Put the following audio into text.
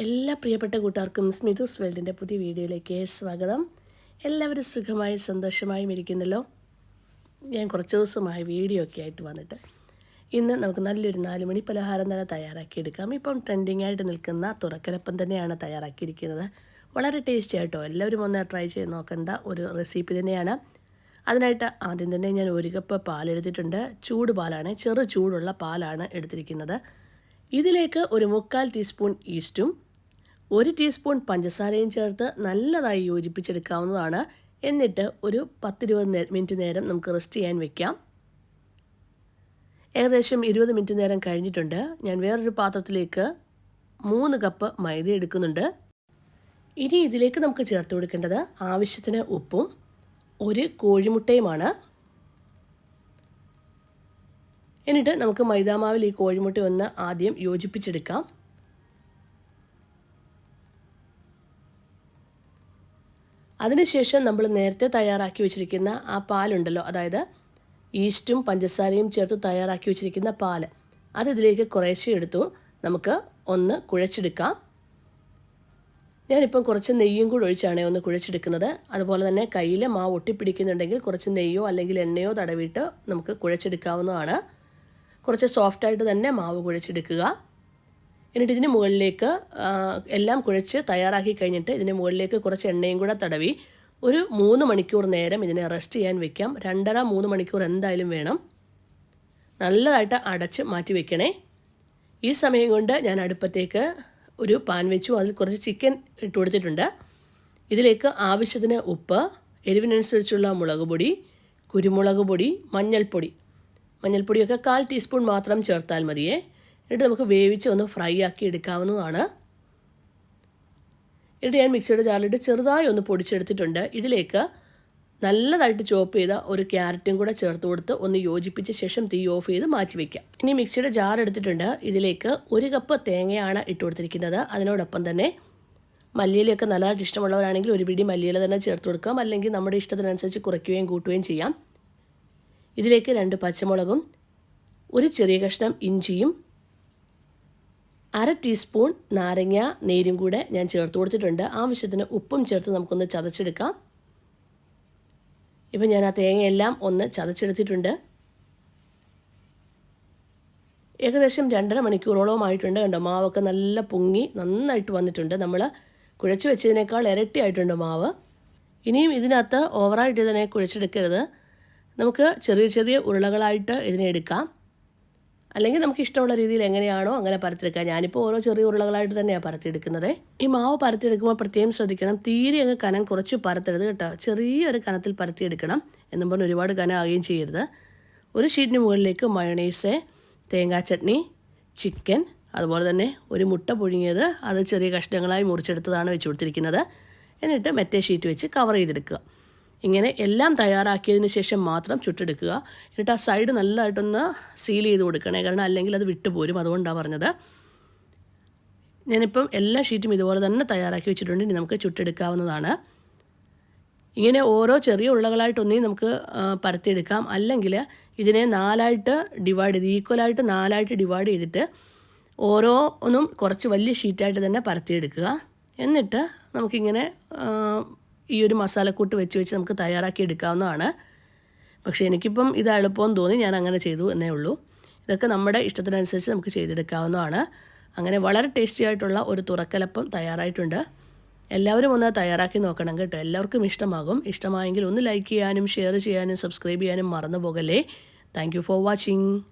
എല്ലാ പ്രിയപ്പെട്ട കൂട്ടുകാർക്കും സ്മിതുസ് വേൾഡിന്റെ പുതിയ വീഡിയോയിലേക്ക് സ്വാഗതം. എല്ലാവരും സുഖമായും സന്തോഷമായും ഇരിക്കുന്നല്ലോ. ഞാൻ കുറച്ച് ദിവസമായി വീഡിയോ ഒക്കെ ആയിട്ട് വന്നിട്ട് ഇന്ന് നമുക്ക് നല്ലൊരു നാലുമണി പലഹാരം തന്നെ തയ്യാറാക്കിയെടുക്കാം ഇപ്പം ട്രെൻഡിങ് ആയിട്ട് നിൽക്കുന്ന തുറക്കരപ്പം തന്നെയാണ് തയ്യാറാക്കിയിരിക്കുന്നത്. വളരെ ടേസ്റ്റി ആയിട്ടോ എല്ലാവരും ഒന്ന് ട്രൈ ചെയ്ത് നോക്കേണ്ട. ഒരു റെസിപ്പി തന്നെയാണ്. അതിനായിട്ട് ആദ്യം തന്നെ ഞാൻ ഒരു കപ്പ് പാലെടുത്തിട്ടുണ്ട്. ചൂട് പാലാണ്. ചെറു ചൂടുള്ള പാലാണ് എടുത്തിരിക്കുന്നത്. ഇതിലേക്ക് ഒരു മുക്കാൽ ടീസ്പൂൺ ഈസ്റ്റും ഒരു ടീസ്പൂൺ പഞ്ചസാരയും ചേർത്ത് നല്ലതായി യോജിപ്പിച്ചെടുക്കാവുന്നതാണ്. എന്നിട്ട് ഒരു പത്തിരുപത് മിനിറ്റ് നേരം നമുക്ക് റെസ്റ്റ് ചെയ്യാൻ വെക്കാം. ഏകദേശം ഇരുപത് മിനിറ്റ് നേരം കഴിഞ്ഞിട്ടുണ്ട്. ഞാൻ വേറൊരു പാത്രത്തിലേക്ക് മൂന്ന് കപ്പ് മൈദ എടുക്കുന്നുണ്ട്. ഇനി ഇതിലേക്ക് നമുക്ക് ചേർത്ത് കൊടുക്കേണ്ടത് ആവശ്യത്തിന് ഉപ്പും ഒരു കോഴിമുട്ടയുമാണ്. എന്നിട്ട് നമുക്ക് മൈദാമാവിൽ ഈ കോഴിമുട്ട ഒന്ന് ആദ്യം യോജിപ്പിച്ചെടുക്കാം. അതിനുശേഷം നമ്മൾ നേരത്തെ തയ്യാറാക്കി വെച്ചിരിക്കുന്ന ആ പാലുണ്ടല്ലോ അതായത് ഈസ്റ്റും പഞ്ചസാരയും ചേർത്ത് തയ്യാറാക്കി വെച്ചിരിക്കുന്ന പാൽ അത് ഇതിലേക്ക് കുറേശ്ശെ എടുത്തു. നമുക്ക് ഒന്ന് കുഴച്ചെടുക്കാം. ഞാനിപ്പം കുറച്ച് നെയ്യും കൂടി ഒഴിച്ചാണ് ഒന്ന് കുഴച്ചെടുക്കുന്നത്. അതുപോലെ തന്നെ കയ്യിൽ മാവ് ഒട്ടിപ്പിടിക്കുന്നുണ്ടെങ്കിൽ കുറച്ച് നെയ്യോ അല്ലെങ്കിൽ എണ്ണയോ തടവിയിട്ട് നമുക്ക് കുഴച്ചെടുക്കാവുന്നതാണ്. കുറച്ച് സോഫ്റ്റായിട്ട് തന്നെ മാവ് കുഴച്ചെടുക്കുക. എന്നിട്ട് ഇതിന് മുകളിലേക്ക് എല്ലാം കുഴച്ച് തയ്യാറാക്കി കഴിഞ്ഞിട്ട് ഇതിന് മുകളിലേക്ക് കുറച്ച് എണ്ണയും കൂടെ തടവി ഒരു മൂന്ന് മണിക്കൂർ നേരം ഇതിനെ റെസ്റ്റ് ചെയ്യാൻ വെക്കാം. രണ്ടര മൂന്ന് മണിക്കൂർ എന്തായാലും വേണം. നല്ലതായിട്ട് അടച്ച് മാറ്റി വെക്കണേ. ഈ സമയം കൊണ്ട് ഞാൻ അടുപ്പത്തേക്ക് ഒരു പാൻ വെച്ചു. അതിൽ കുറച്ച് ചിക്കൻ ഇട്ട് കൊടുത്തിട്ടുണ്ട്. ഇതിലേക്ക് ആവശ്യത്തിന് ഉപ്പ് എരിവിനനുസരിച്ചുള്ള മുളക് പൊടി കുരുമുളക് പൊടി മഞ്ഞൾപ്പൊടി മഞ്ഞൾപ്പൊടിയൊക്കെ കാൽ ടീസ്പൂൺ മാത്രം ചേർത്താൽ മതിയേ. എന്നിട്ട് നമുക്ക് വേവിച്ച് ഒന്ന് ഫ്രൈ ആക്കി എടുക്കാവുന്നതാണ്. എന്നിട്ട് ഞാൻ മിക്സിയുടെ ജാറിലിട്ട് ചെറുതായി ഒന്ന് പൊടിച്ചെടുത്തിട്ടുണ്ട്. ഇതിലേക്ക് നല്ലതായിട്ട് ചോപ്പ് ചെയ്ത ഒരു ക്യാരറ്റും കൂടെ ചേർത്ത് കൊടുത്ത് ഒന്ന് യോജിപ്പിച്ച ശേഷം തീ ഓഫ് ചെയ്ത് മാറ്റി വയ്ക്കാം ഇനി മിക്സിയുടെ ജാർ എടുത്തിട്ടുണ്ട്. ഇതിലേക്ക് ഒരു കപ്പ് തേങ്ങയാണ് ഇട്ട് കൊടുത്തിരിക്കുന്നത്. അതിനോടൊപ്പം തന്നെ മല്ലിയിലൊക്കെ നല്ലതായിട്ട് ഇഷ്ടമുള്ളവരാണെങ്കിൽ ഒരു പിടി മല്ലിയില തന്നെ ചേർത്ത് കൊടുക്കാം. അല്ലെങ്കിൽ നമ്മുടെ ഇഷ്ടത്തിനനുസരിച്ച് കുറയ്ക്കുകയും കൂട്ടുകയും ചെയ്യാം. ഇതിലേക്ക് രണ്ട് പച്ചമുളകും ഒരു ചെറിയ കഷ്ണം ഇഞ്ചിയും അര ടീസ്പൂൺ നാരങ്ങ നീരും കൂടെ ഞാൻ ചേർത്ത് കൊടുത്തിട്ടുണ്ട്. ആവശ്യത്തിന് ഉപ്പും ചേർത്ത് നമുക്കൊന്ന് ചതച്ചെടുക്കാം. ഇപ്പം ഞാൻ ആ തേങ്ങയെല്ലാം ഒന്ന് ചതച്ചെടുത്തിട്ടുണ്ട്. ഏകദേശം രണ്ടര മണിക്കൂറോളമായിട്ടുണ്ട് കണ്ടോ? മാവൊക്കെ നല്ല പൊങ്ങി നന്നായിട്ട് വന്നിട്ടുണ്ട്. നമ്മൾ കുഴച്ച് വെച്ചതിനേക്കാൾ ഇരട്ടിയായിട്ടുണ്ട് മാവ്. ഇനിയും ഇതിനകത്ത് ഓവറായിട്ട് ഇതിനെ കുഴച്ചെടുക്കരുത്. നമുക്ക് ചെറിയ ചെറിയ ഉരുളകളായിട്ട് ഇതിനെ എടുക്കാം. അല്ലെങ്കിൽ നമുക്ക് ഇഷ്ടമുള്ള രീതിയിൽ എങ്ങനെയാണോ അങ്ങനെ പരത്തിയെടുക്കാം. ഞാനിപ്പോൾ ഓരോ ചെറിയ ഉരുളകളായിട്ട് തന്നെയാണ് പരത്തിയെടുക്കുന്നത്. ഈ മാവ് പരത്തിയെടുക്കുമ്പോൾ പ്രത്യേകം ശ്രദ്ധിക്കണം. തീരെ അങ്ങ് കനം കുറച്ച് പരത്തരുത് കേട്ടോ. ചെറിയൊരു കനത്തിൽ പരത്തിയെടുക്കണം എന്നും പറഞ്ഞ് ഒരുപാട് കനം ആകുകയും ചെയ്യരുത്. ഒരു ഷീറ്റിന് മുകളിലേക്ക് മയണൈസ് തേങ്ങാ ചട്നി ചിക്കൻ അതുപോലെ തന്നെ ഒരു മുട്ട പുഴുങ്ങിയത് അത് ചെറിയ കഷ്ണങ്ങളായി മുറിച്ചെടുത്തതാണ് വെച്ച് കൊടുത്തിരിക്കുന്നത്. എന്നിട്ട് മറ്റേ ഷീറ്റ് വെച്ച് കവർ ചെയ്തെടുക്കുക. ഇങ്ങനെ എല്ലാം തയ്യാറാക്കിയതിന് ശേഷം മാത്രം ചുട്ടെടുക്കുക. എന്നിട്ട് ആ സൈഡ് നല്ലതായിട്ടൊന്ന് സീൽ ചെയ്ത് കൊടുക്കണേ. കാരണം അല്ലെങ്കിൽ അത് വിട്ടുപോരും. അതുകൊണ്ടാണ് പറഞ്ഞത്. ഞാനിപ്പം എല്ലാ ഷീറ്റും ഇതുപോലെ തന്നെ തയ്യാറാക്കി വെച്ചിട്ടുണ്ട്. ഇനി നമുക്ക് ചുട്ടെടുക്കാവുന്നതാണ്. ഇങ്ങനെ ഓരോ ചെറിയ ഉരുളകളായിട്ടൊന്നേ നമുക്ക് പരത്തിയെടുക്കാം. അല്ലെങ്കിൽ ഇതിനെ നാലായിട്ട് ഡിവൈഡ് ചെയ്ത് ഈക്വലായിട്ട് നാലായിട്ട് ഡിവൈഡ് ചെയ്തിട്ട് ഓരോ ഒന്നും കുറച്ച് വലിയ ഷീറ്റായിട്ട് തന്നെ പരത്തിയെടുക്കുക. എന്നിട്ട് നമുക്കിങ്ങനെ ഈ ഒരു മസാലക്കൂട്ട് വെച്ച് വെച്ച് നമുക്ക് തയ്യാറാക്കി എടുക്കാവുന്നതാണ്. പക്ഷേ എനിക്കിപ്പം ഇത് എളുപ്പമെന്ന് തോന്നി ഞാൻ അങ്ങനെ ചെയ്തു എന്നേ ഉള്ളൂ. ഇതൊക്കെ നമ്മുടെ ഇഷ്ടത്തിനനുസരിച്ച് നമുക്ക് ചെയ്തെടുക്കാവുന്നതാണ്. അങ്ങനെ വളരെ ടേസ്റ്റി ആയിട്ടുള്ള ഒരു തുറക്കലപ്പം തയ്യാറായിട്ടുണ്ട്. എല്ലാവരും ഒന്ന് തയ്യാറാക്കി നോക്കണം കേട്ടോ. എല്ലാവർക്കും ഇഷ്ടമാകും. ഇഷ്ടമായെങ്കിൽ ഒന്ന് ലൈക്ക് ചെയ്യാനും ഷെയർ ചെയ്യാനും സബ്സ്ക്രൈബ് ചെയ്യാനും മറന്നു പോകല്ലേ. Thank for watching.